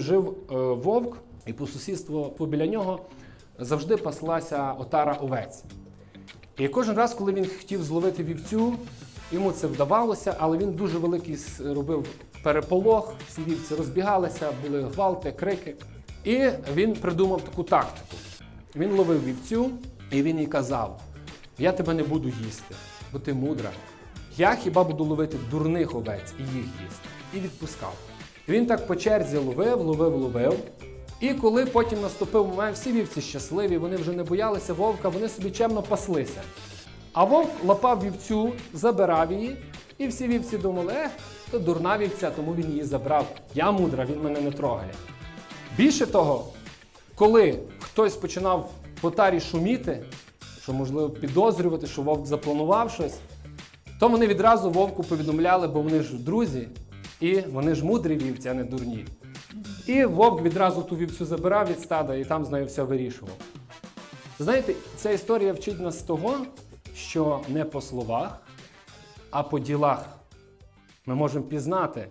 Жив е, вовк, і по сусідству біля нього завжди паслася отара овець. І кожен раз, коли він хотів зловити вівцю, йому це вдавалося, але він дуже великий робив переполох, всі вівці розбігалися, були гвалти, крики. І він придумав таку тактику. Він ловив вівцю, і він їй казав: Я тебе не буду їсти, бо ти мудра. Я хіба буду ловити дурних овець і їх їсти. І відпускав. Він так по черзі ловив, ловив, ловив. І коли потім наступив момент, всі вівці щасливі, вони вже не боялися вовка, вони собі чемно паслися. А вовк лапав вівцю, забирав її, і всі вівці думали, ех, то дурна вівця, тому він її забрав. Я мудра, він мене не трогає. Більше того, коли хтось починав по тарі шуміти, що можливо підозрювати, що вовк запланував щось, то вони відразу вовку повідомляли, бо вони ж друзі, і вони ж мудрі вівці, а не дурні. І вовк відразу ту вівцю забирав від стада і там з нею все вирішував. Знаєте, ця історія вчить нас того, що не по словах, а по ділах ми можемо пізнати,